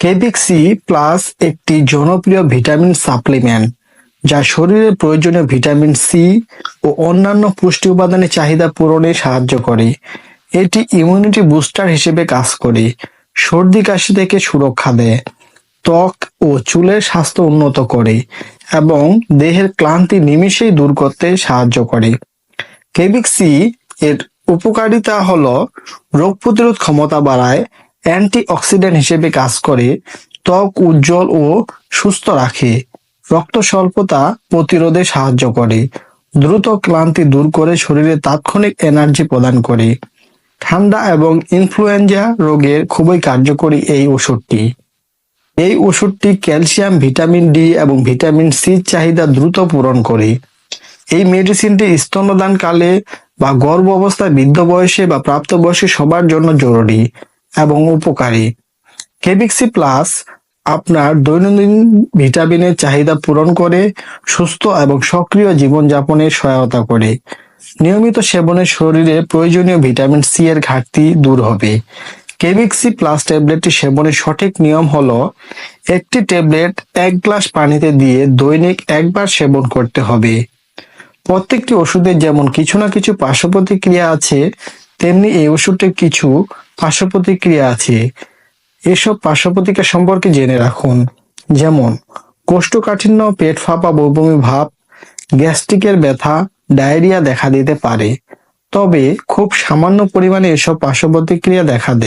কেবিক C plus একটি জনপ্রিয় vitamin supplement যা শরীরের প্রয়োজনীয় ভিটামিন সি ও অন্যান্য পুষ্টি উপাদানের চাহিদা পূরণে সাহায্য করে। এটি ইমিউনিটি বুস্টার হিসেবে কাজ করে, সর্দি কাশি থেকে সুরক্ষা দেয়, ত্বক ও চুলের স্বাস্থ্য উন্নত করে এবং দেহের ক্লান্তি নিমিষেই দূর করতে সাহায্য করে। কেবিক সি এর উপকারিতা হলো রোগ প্রতিরোধ ক্ষমতা বাড়ায় অ্যান্টি অক্সিডেন্ট হিসেবে কাজ করে, ত্বক উজ্জ্বল ও সুস্থ রাখে। রক্ত স্বল্পতা প্রতিরোধে সাহায্য করে। দ্রুত ক্লান্তি দূর করে শরীরে তাৎক্ষণিক এনার্জি প্রদান করে। ঠান্ডা এবং ইনফ্লুয়েঞ্জা রোগের খুবই কার্যকরী এই ওষুধটি। এই ওষুধটি ক্যালসিয়াম, ভিটামিন ডি এবং ভিটামিন সি চাহিদা দ্রুত পূরণ করে। এই মেডিসিনটি স্তন্যদানকালে বা গর্ভ অবস্থায় বৃদ্ধ বয়সে বা প্রাপ্তবয়সী সবার জন্য জরুরি। এবং উপকারী। কেবিক্সি প্লাস আপনার দৈনন্দিন ভিটামিনের চাহিদা পূরণ করে, সুস্থ এবং সক্রিয় জীবনযাপনে সহায়তা করে। নিয়মিত সেবনে শরীরে প্রয়োজনীয় ভিটামিন সি এর ঘাটতি দূর হবে। কেবিক্সি প্লাস ট্যাবলেটটি সেবনের সঠিক নিয়ম হলো, একটি ট্যাবলেট এক গ্লাস পানিতে দিয়ে দৈনিক একবার সেবন করতে হবে। প্রত্যেকটি ওষুধের যেমন কিছু না কিছু পার্শ্ব প্রতিক্রিয়া আছে তেমনি এই ওষুধটির কিছু পার্শ্বপ্রতিক্রিয়া আছে। এসব পার্শ্ব প্রতিক্রিয়া সম্পর্কে জেনে রাখুন। যেমন, কোষ্ঠকাঠিন্য, পেট ফাঁপা, বমি ভাব, গ্যাস্ট্রিকের ব্যথা, ডায়রিয়া দেখা দিতে পারে। তবে খুব সামান্য পরিমাণে এসব পার্শ্বপ্রতিক্রিয়া দেখা দেয়।